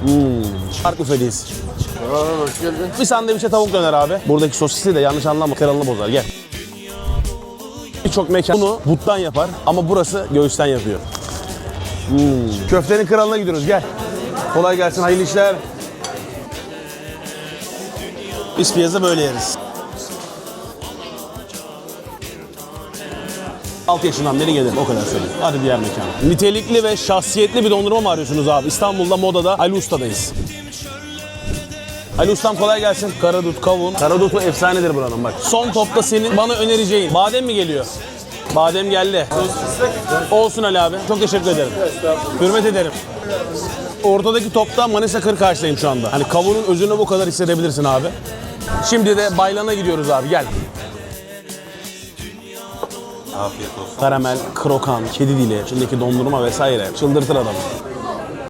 Hmm. Farklı feliz. hoş geldin. Bir sandviçe tavuk döner abi. Buradaki sosisi de yanlış anlama kralını bozar. Gel. Birçok mekan bunu buttan yapar ama burası göğüsten yapıyor. Hmm. Köftenin kralına gidiyoruz gel. Kolay gelsin hayırlı işler. Biz piyazı böyle yeriz. 6 yaşından beri gelirim o kadar söyleyeyim. Hadi diğer mekan. Nitelikli ve şahsiyetli bir dondurma mı arıyorsunuz abi? İstanbul'da Moda'da Ali Usta'dayız. Ali Ustam kolay gelsin. Karadut, kavun. Karadut'u efsanedir buranın bak. Son topta senin bana önereceğin. Badem mi geliyor? Badem geldi. Olsun Ali abi. Çok teşekkür ederim. Hürmet ederim. Ortadaki topta Manisa 40 karşıdayım şu anda. Hani kavunun özünü bu kadar hissedebilirsin abi. Şimdi de Baylan'a gidiyoruz abi gel. Afiyet olsun. Karamel, krokan, kedi dili, içindeki dondurma vesaire. Çıldırtır adamı.